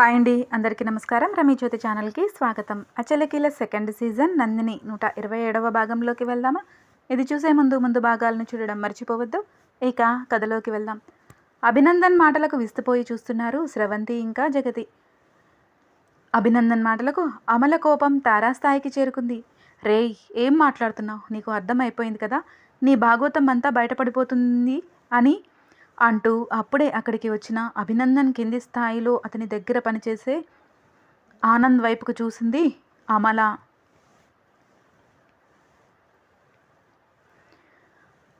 Hi అండి. అందరికీ నమస్కారం. రమీ జ్యోతి ఛానల్కి స్వాగతం. అచలకీల సెకండ్ సీజన్ నందిని నూట ఇరవై ఏడవ భాగంలోకి వెళ్దామా? ఇది చూసే ముందు ముందు భాగాలను చూడడం మర్చిపోవద్దు. ఇక కథలోకి వెళ్దాం. అభినందన్ మాటలకు విస్తుపోయి చూస్తున్నారు స్రవంతి ఇంకా జగతి. అభినందన్ మాటలకు అమల కోపం తారాస్థాయికి చేరుకుంది. రేయ్ ఏం మాట్లాడుతున్నావు? నీకు అర్థమైపోయింది కదా? నీ భాగవతం అంతా బయటపడిపోతుంది అని అంటూ అప్పుడే అక్కడికి వచ్చిన అభినందన్ కింది స్థాయిలో అతని దగ్గర పనిచేసే ఆనంద్ వైపుకు చూసింది అమల.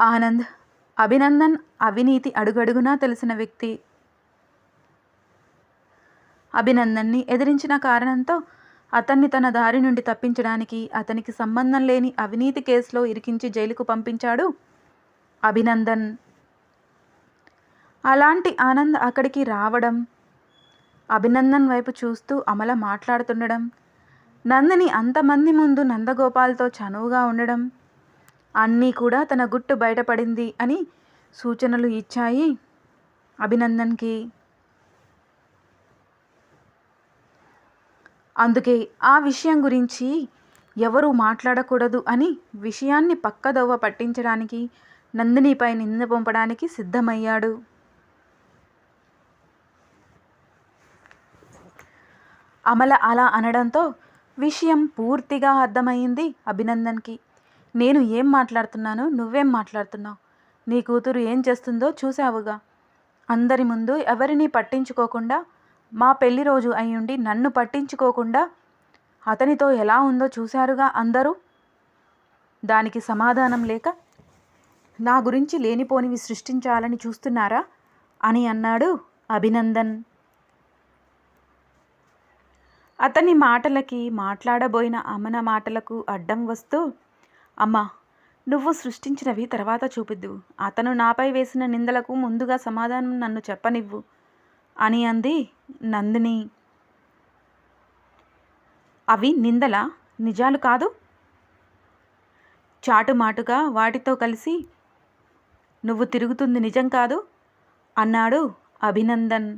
ఆనంద్ అభినందన్ అవినీతి అడుగడుగునా తెలిసిన వ్యక్తి. అభినందన్ని ఎదిరించిన కారణంతో అతన్ని తన దారి నుండి తప్పించడానికి అతనికి సంబంధం లేని అవినీతి కేసులో ఇరికించి జైలుకు పంపించాడు అభినందన్. అలాంటి ఆనంద్ అక్కడికి రావడం అభినందన్ వైపు చూస్తూ అమల మాట్లాడుతుండడం నందిని అంతమంది ముందు నందగోపాల్తో చనువుగా ఉండడం అన్నీ కూడా తన గుట్టు బయటపడింది అని సూచనలు ఇచ్చాయి అభినందన్కి. అందుకే ఆ విషయం గురించి ఎవరు మాట్లాడకూడదు అని విషయాన్ని పక్కదోవ పట్టించడానికి నందినిపై నింద పంపడానికి సిద్ధమయ్యాడు. అమల అలా అనడంతో విషయం పూర్తిగా అర్థమైంది అభినందన్కి. నేను ఏం మాట్లాడుతున్నాను నువ్వేం మాట్లాడుతున్నావు? నీ కూతురు ఏం చేస్తుందో చూసావుగా అందరి ముందు ఎవరిని పట్టించుకోకుండా మా పెళ్ళి రోజు అయ్యుండి నన్ను పట్టించుకోకుండా అతనితో ఎలా ఉందో చూశారుగా అందరూ? దానికి సమాధానం లేక నా గురించి లేనిపోనివి సృష్టించాలని చూస్తున్నారా? అని అన్నాడు అభినందన్. అతని మాటలకి మాట్లాడబోయిన అమన మాటలకు అడ్డం వస్తూ అమ్మా నువ్వు సృష్టించినవి తర్వాత చూపిద్దు. అతను నాపై వేసిన నిందలకు ముందుగా సమాధానం నన్ను చెప్పనివ్వు అని అంది నందిని. అవి నిందల? నిజాలు కాదు? చాటుమాటుగా వాటితో కలిసి నువ్వు తిరుగుతుంది నిజం కాదు? అన్నాడు అభినందన్.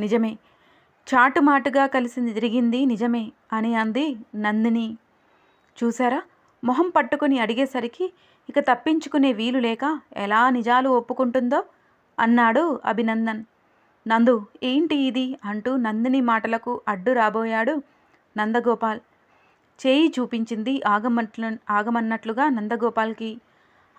నిజమే. చాటుమాటుగా కలిసి తిరిగింది నిజమే అని అంది నందిని. చూశారా? మొహం పట్టుకుని అడిగేసరికి ఇక తప్పించుకునే వీలు లేక ఎలా నిజాలు ఒప్పుకుంటుందో అన్నాడు అభినందన్. నందు ఏంటి ఇది? అంటూ నందిని మాటలకు అడ్డు రాబోయాడు నందగోపాల్. చేయి చూపించింది ఆగమట్లు ఆగమన్నట్లుగా నందగోపాల్కి.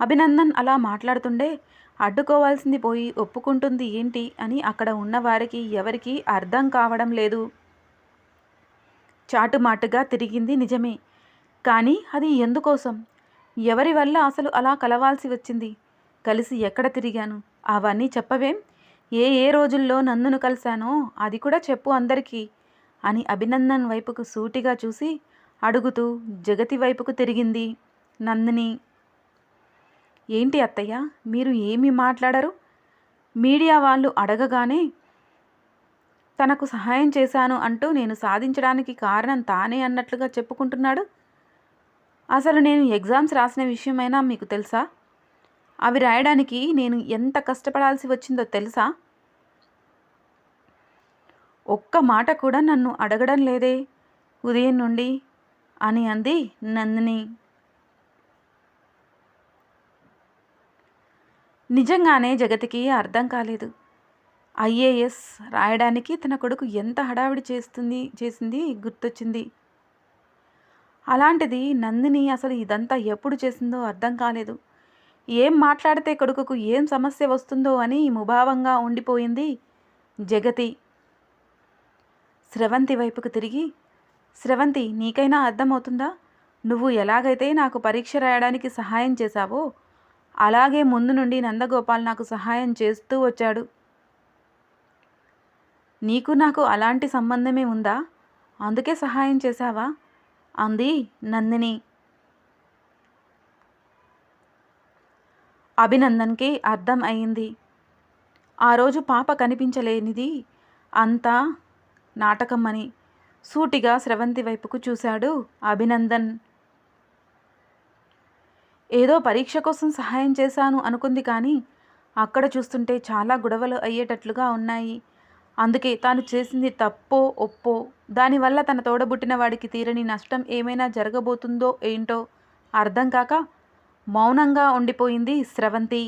అభినందన్ అలా మాట్లాడుతుండే అడ్డుకోవాల్సింది పోయి ఒప్పుకుంటుంది ఏంటి అని అక్కడ ఉన్నవారికి ఎవరికి అర్థం కావడం లేదు. చాటుమాటుగా తిరిగింది నిజమే. కానీ అది ఎందుకోసం? ఎవరి వల్ల అసలు అలా కలవాల్సి వచ్చింది? కలిసి ఎక్కడ తిరిగాను? అవన్నీ చెప్పవేం? ఏ ఏ రోజుల్లో నందును కలిశానో అది కూడా చెప్పు అందరికీ అని అభినందన్ వైపుకు సూటిగా చూసి అడుగుతూ జగతి వైపుకు తిరిగింది నందిని. ఏంటి అత్తయ్య? మీరు ఏమీ మాట్లాడరు? మీడియా వాళ్ళు అడగగానే తనకు సహాయం చేశాను అంటూ నేను సాధించడానికి కారణం తానే అన్నట్లుగా చెప్పుకుంటున్నాడు. అసలు నేను ఎగ్జామ్స్ రాసిన విషయమైనా మీకు తెలుసా? అవి రాయడానికి నేను ఎంత కష్టపడాల్సి వచ్చిందో తెలుసా? ఒక్క మాట కూడా నన్ను అడగడం లేదే ఉదయం నుండి అని అంది నందిని. నిజంగానే జగతికి అర్థం కాలేదు. ఐఏఎస్ రాయడానికి తన కొడుకు ఎంత హడావిడి చేస్తుంది చేసింది గుర్తొచ్చింది. అలాంటిది నందిని అసలు ఇదంతా ఎప్పుడు చేసిందో అర్థం కాలేదు. ఏం మాట్లాడితే కొడుకుకు ఏం సమస్య వస్తుందో అని ముభావంగా ఉండిపోయింది జగతి. స్రవంతి వైపుకు తిరిగి స్రవంతి నీకైనా అర్థమవుతుందా? నువ్వు ఎలాగైతే నాకు పరీక్ష రాయడానికి సహాయం చేశావో అలాగే ముందు నుండి నందగోపాల్ నాకు సహాయం చేస్తూ వచ్చాడు. నీకు నాకు అలాంటి సంబంధమే ఉందా? అందుకే సహాయం చేశావా? అంది నందిని. అభినందన్కి అర్థం అయింది. ఆ రోజు పాప కనిపించలేనిది అంతా నాటకం అని సూటిగా స్రవంతి వైపుకు చూశాడు అభినందన్. ఏదో పరీక్ష కోసం సహాయం చేశాను అనుకుంది కానీ అక్కడ చూస్తుంటే చాలా గొడవలు అయ్యేటట్లుగా ఉన్నాయి. అందుకే తాను చేసింది తప్పో ఒప్పో దానివల్ల తన తోడబుట్టిన వాడికి తీరని నష్టం ఏమైనా జరగబోతుందో ఏంటో అర్థం కాక మౌనంగా ఉండిపోయింది స్రవంతి.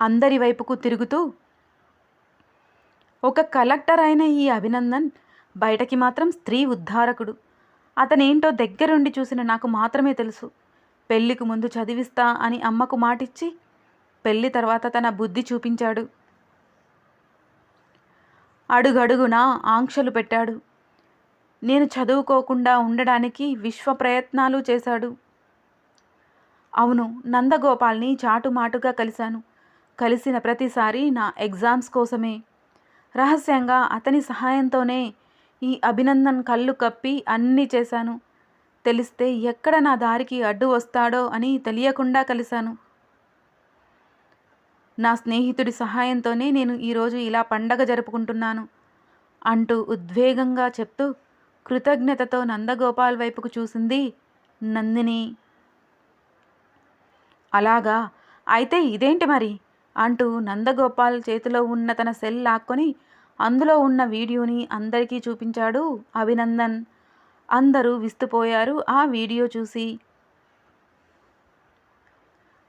అందరి వైపుకు తిరుగుతూ ఒక కలెక్టర్ అయిన ఈ అభినందన్ బయటకి మాత్రం స్త్రీ ఉద్ధారకుడు. అతనేంటో దగ్గరుండి చూసిన నాకు మాత్రమే తెలుసు. పెళ్ళికి ముందు చదివిస్తా అని అమ్మకు మాటిచ్చి పెళ్ళి తర్వాత తన బుద్ధి చూపించాడు. అడుగడుగునా ఆంక్షలు పెట్టాడు. నేను చదువుకోకుండా ఉండడానికి విశ్వ ప్రయత్నాలు చేశాడు. అవును నందగోపాల్ని చాటుమాటుగా కలిశాను. కలిసిన ప్రతిసారి నా ఎగ్జామ్స్ కోసమే. రహస్యంగా అతని సహాయంతోనే ఈ అభినందన్ కళ్ళు కప్పి అన్నీ చేశాను. తెలిస్తే ఎక్కడ నా దారికి అడ్డు వస్తాడో అని తెలియకుండా కలిశాను. నా స్నేహితుడి సహాయంతోనే నేను ఈరోజు ఇలా పండగ జరుపుకుంటున్నాను అంటూ ఉద్వేగంగా చెప్తూ కృతజ్ఞతతో నందగోపాల్ వైపుకు చూసింది నందిని. అలాగా? అయితే ఇదేంటి మరి? అంటూ నందగోపాల్ చేతిలో ఉన్న తన సెల్ లాక్కొని అందులో ఉన్న వీడియోని అందరికీ చూపించాడు అభినందన్. అందరూ విస్తుపోయారు. ఆ వీడియో చూసి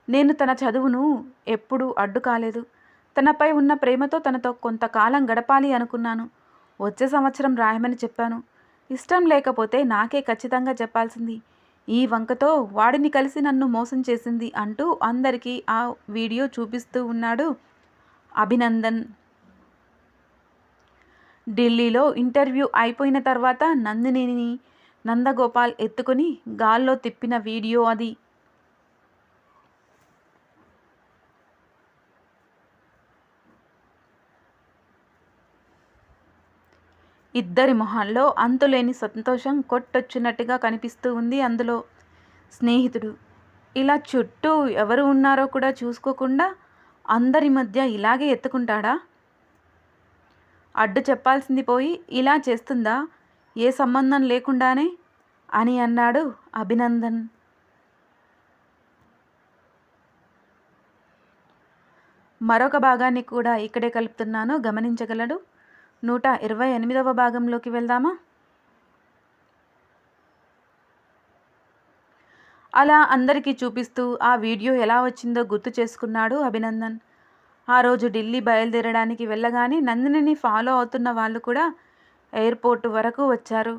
నేను తన చదువును ఎప్పుడూ అడ్డు కాలేదు. తనపై ఉన్న ప్రేమతో తనతో కొంతకాలం గడపాలి అనుకున్నాను. వచ్చే సంవత్సరం రాయమని చెప్పాను. ఇష్టం లేకపోతే నాకే ఖచ్చితంగా చెప్పాల్సింది. ఈ వంకతో వాడిని కలిసి నన్ను మోసం చేసింది అంటూ అందరికీ ఆ వీడియో చూపిస్తూ ఉన్నాడు అభినందన్. ఢిల్లీలో ఇంటర్వ్యూ అయిపోయిన తర్వాత నందినిని నందగోపాల్ ఎత్తుకుని గాల్లో తిప్పిన వీడియో అది. ఇద్దరి మొహాల్లో అంతులేని సంతోషం కొట్టొచ్చినట్టుగా కనిపిస్తూ ఉంది అందులో. స్నేహితుడు ఇలా చుట్టూ ఎవరు ఉన్నారో కూడా చూసుకోకుండా అందరి మధ్య ఇలాగే ఎత్తుకుంటాడా? అడ్డు చెప్పాల్సింది పోయి ఇలా చేస్తుందా? ఏ సంబంధం లేకుండానే? అని అన్నాడు అభినందన్. మరొక భాగాన్ని కూడా ఇక్కడే కలుపుతున్నాను. గమనించగలడు. నూట ఇరవై ఎనిమిదవ భాగంలోకి వెళ్దామా? అలా అందరికీ చూపిస్తూ ఆ వీడియో ఎలా వచ్చిందో గుర్తు చేసుకున్నాడు అభినందన్. ఆ రోజు ఢిల్లీ బయలుదేరడానికి వెళ్ళగానే నందినిని ఫాలో అవుతున్న వాళ్ళు కూడా ఎయిర్పోర్ట్ వరకు వచ్చారు.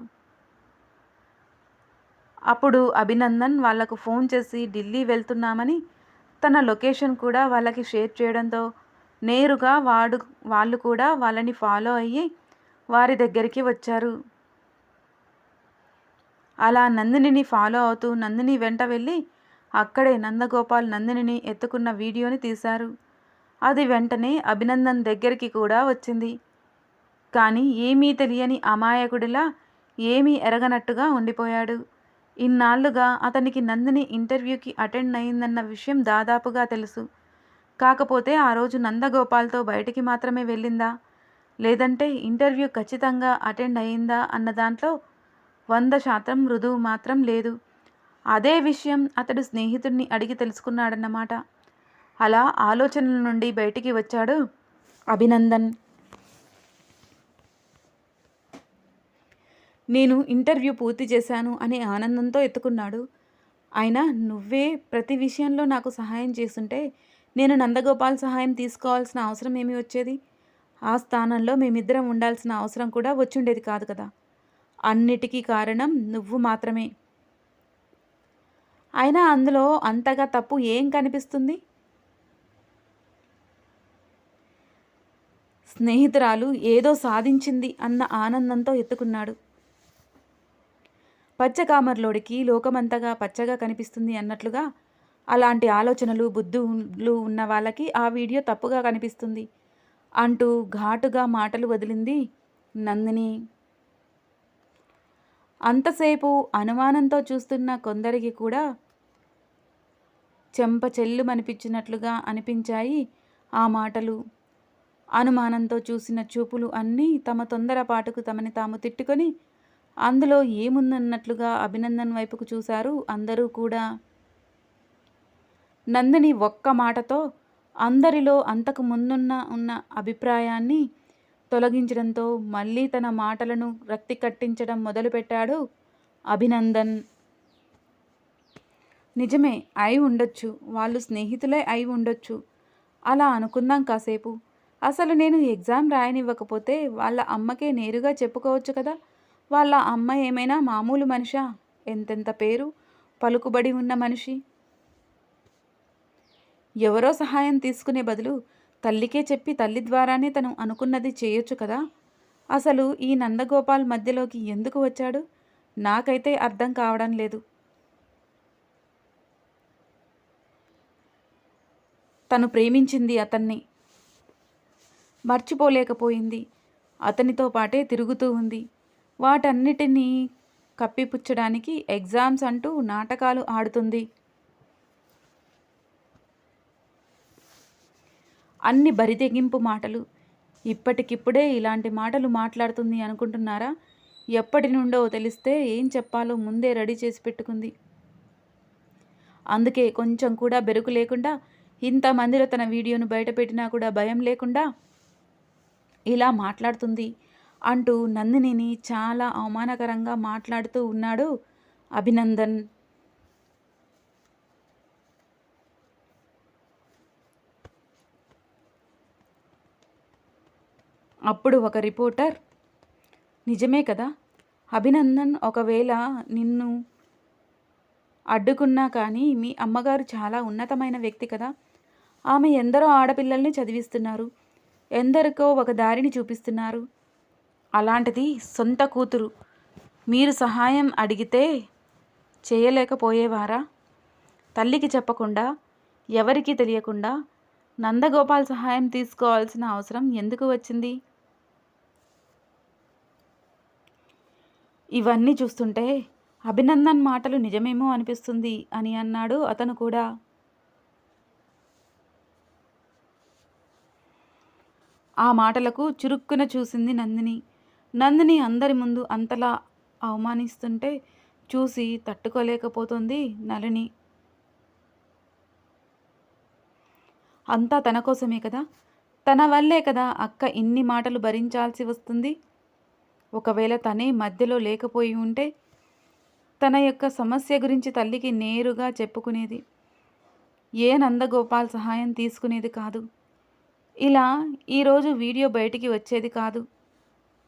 అప్పుడు అభినందన్ వాళ్ళకు ఫోన్ చేసి ఢిల్లీ వెళ్తున్నామని తన లొకేషన్ కూడా వాళ్ళకి షేర్ చేయడంతో నేరుగా వాడు వాళ్ళు కూడా వాళ్ళని ఫాలో అయ్యి వారి దగ్గరికి వచ్చారు. అలా నందినిని ఫాలో అవుతూ నందిని వెంట వెళ్ళి అక్కడే నందగోపాల్ నందినిని ఎత్తుకున్న వీడియోని తీశారు. అది వెంటనే అభినందన్ దగ్గరికి కూడా వచ్చింది. కానీ ఏమీ తెలియని అమాయకుడిలా ఏమీ ఎరగనట్టుగా ఉండిపోయాడు. ఇన్నాళ్ళుగా అతనికి నందిని ఇంటర్వ్యూకి అటెండ్ అయిందన్న విషయం దాదాపుగా తెలుసు. కాకపోతే ఆ రోజు నందగోపాల్తో బయటికి మాత్రమే వెళ్ళిందా? లేదంటే ఇంటర్వ్యూ ఖచ్చితంగా అటెండ్ అయిందా అన్న దాంట్లో వంద శాతం రుజువు మాత్రం లేదు. అదే విషయం అతడు స్నేహితుడిని అడిగి తెలుసుకున్నాడన్నమాట. అలా ఆలోచనల నుండి బయటికి వచ్చాడు అభినందన్. నేను ఇంటర్వ్యూ పూర్తి చేశాను అనే ఆనందంతో ఎత్తుకున్నాడు. అయినా నువ్వే ప్రతి విషయంలో నాకు సహాయం చేస్తుంటే నేను నందగోపాల్ సహాయం తీసుకోవాల్సిన అవసరం ఏమి వచ్చేది? ఆ స్థానంలో మేమిద్దరం ఉండాల్సిన అవసరం కూడా వచ్చుండేది కాదు కదా. అన్నిటికీ కారణం నువ్వు మాత్రమే. అయినా అందులో అంతగా తప్పు ఏం కనిపిస్తుంది? స్నేహితురాలు ఏదో సాధించింది అన్న ఆనందంతో ఎత్తుకున్నాడు. పచ్చకామర్లోడికి లోకమంతగా పచ్చగా కనిపిస్తుంది అన్నట్లుగా అలాంటి ఆలోచనలు బుద్ధులు ఉన్న వాళ్ళకి ఆ వీడియో తప్పుగా కనిపిస్తుంది అంటూ ఘాటుగా మాటలు వదిలింది నందిని. అంతసేపు అనుమానంతో చూస్తున్న కొందరికి కూడా చెంప చెల్లుమనిపించినట్లుగా అనిపించాయి ఆ మాటలు. అనుమానంతో చూసిన చూపులు అన్నీ తమ తొందరపాటుకు తమని తాము తిట్టుకొని అందులో ఏముందన్నట్లుగా అభినందన్ వైపుకు చూశారు. అందరూ కూడా నందిని ఒక్క మాటతో అందరిలో అంతకు ముందున్న ఉన్న అభిప్రాయాన్ని తొలగించడంతో మళ్ళీ తన మాటలను రక్తి కట్టించడం మొదలుపెట్టాడు అభినందన్. నిజమే అయి ఉండొచ్చు. వాళ్ళు స్నేహితులే అయి ఉండొచ్చు. అలా అనుకుందాం కాసేపు. అసలు నేను ఎగ్జామ్ రాయనివ్వకపోతే వాళ్ళ అమ్మకే నేరుగా చెప్పుకోవచ్చు కదా. వాళ్ళ అమ్మ ఏమైనా మామూలు మనిషా? ఎంతెంత పేరు? పలుకుబడి ఉన్న మనిషి? ఎవరో సహాయం తీసుకునే బదులు తల్లికే చెప్పి తల్లి ద్వారానే తను అనుకున్నది చేయొచ్చు కదా. అసలు ఈ నందగోపాల్ మధ్యలోకి ఎందుకు వచ్చాడు? నాకైతే అర్థం కావడం లేదు. తను ప్రేమించింది అతన్ని. మర్చిపోలేకపోయింది. అతనితో పాటే తిరుగుతూ ఉంది. వాటన్నిటినీ కప్పిపుచ్చడానికి ఎగ్జామ్స్ అంటూ నాటకాలు ఆడుతుంది. అన్ని బరితెగింపు మాటలు. ఇప్పటికిప్పుడే ఇలాంటి మాటలు మాట్లాడుతుంది అనుకుంటున్నారా? ఎప్పటి నుండో తెలిస్తే ఏం చెప్పాలో ముందే రెడీ చేసి పెట్టుకుంది. అందుకే కొంచెం కూడా బెరుకు లేకుండా ఇంతమందిలో తన వీడియోను బయటపెట్టినా కూడా భయం లేకుండా ఇలా మాట్లాడుతుంది అంటూ నందినిని చాలా అవమానకరంగా మాట్లాడుతూ ఉన్నాడు అభినందన్. అప్పుడు ఒక రిపోర్టర్ నిజమే కదా అభినందన్ ఒకవేళ నిన్ను అడ్డుకున్నా కానీ మీ అమ్మగారు చాలా ఉన్నతమైన వ్యక్తి కదా ఆమె ఎందరో ఆడపిల్లల్ని చదివిస్తున్నారు ఎందరికో ఒక దారిని చూపిస్తున్నారు. అలాంటిది సొంత కూతురు. మీరు సహాయం అడిగితే చేయలేకపోయేవారా? తల్లికి చెప్పకుండా ఎవరికీ తెలియకుండా నందగోపాల్ సహాయం తీసుకోవాల్సిన అవసరం ఎందుకు వచ్చింది? ఇవన్నీ చూస్తుంటే అభినందన్ మాటలు నిజమేమో అనిపిస్తుంది అని అన్నాడు అతను కూడా. ఆ మాటలకు చురుక్కున చూసింది నందిని. నందిని అందరి ముందు అంతలా అవమానిస్తుంటే చూసి తట్టుకోలేకపోతుంది నలిని అంతా తన కోసమే కదా? తన వల్లే కదా అక్క ఇన్ని మాటలు భరించాల్సి వస్తుంది? ఒకవేళ తనే మధ్యలో లేకపోయి ఉంటే తన యొక్క సమస్య గురించి తల్లికి నేరుగా చెప్పుకునేది. ఏ నందగోపాల్ సహాయం తీసుకునేది కాదు. ఇలా ఈరోజు వీడియో బయటికి వచ్చేది కాదు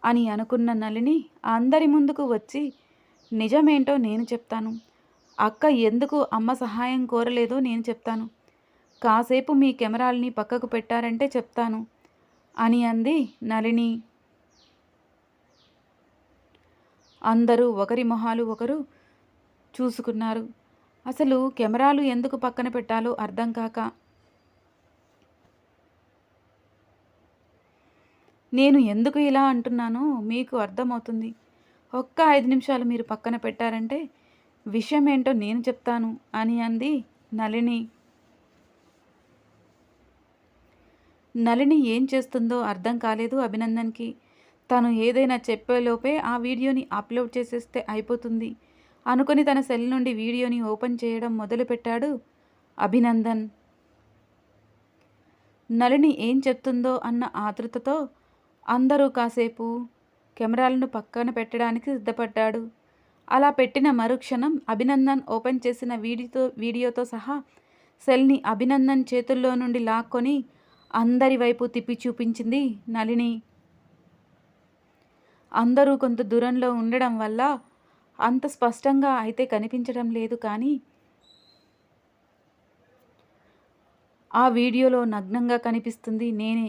అని అనుకున్న నలిని అందరి ముందుకు వచ్చి నిజమేంటో నేను చెప్తాను. అక్క ఎందుకు అమ్మ సహాయం కోరలేదో నేను చెప్తాను. కాసేపు మీ కెమెరాల్ని పక్కకు పెట్టారంటే చెప్తాను అని అంది నలిని అందరూ ఒకరి మొహాలు ఒకరు చూసుకున్నారు. అసలు కెమెరాలు ఎందుకు పక్కన పెట్టాలో అర్థం కాక నేను ఎందుకు ఇలా అంటున్నానో మీకు అర్థమవుతుంది. ఒక్క ఐదు నిమిషాలు మీరు పక్కన పెట్టారంటే విషయం ఏంటో నేను చెప్తాను అని అంది నళిని. నళిని ఏం చేస్తుందో అర్థం కాలేదు అభినందన్కి. తను ఏదైనా చెప్పేలోపే ఆ వీడియోని అప్లోడ్ చేసేస్తే అయిపోతుంది. అనుకుని తన సెల్ నుండి వీడియోని ఓపెన్ చేయడం మొదలుపెట్టాడు అభినందన్. నళిని ఏం చెప్తుందో అన్న ఆతృతతో అందరూ కాసేపు కెమెరాలను పక్కన పెట్టడానికి సిద్ధపడ్డాడు. అలా పెట్టిన మరుక్షణం అభినందన్ ఓపెన్ చేసిన వీడియోతో వీడియోతో సహా సెల్ని అభినందన్ చేతుల్లో నుండి లాక్కొని అందరి వైపు తిప్పి చూపించింది నళిని. అందరూ కొంత దూరంలో ఉండడం వల్ల అంత స్పష్టంగా అయితే కనిపించడం లేదు కానీ ఆ వీడియోలో నగ్నంగా కనిపిస్తుంది నేనే.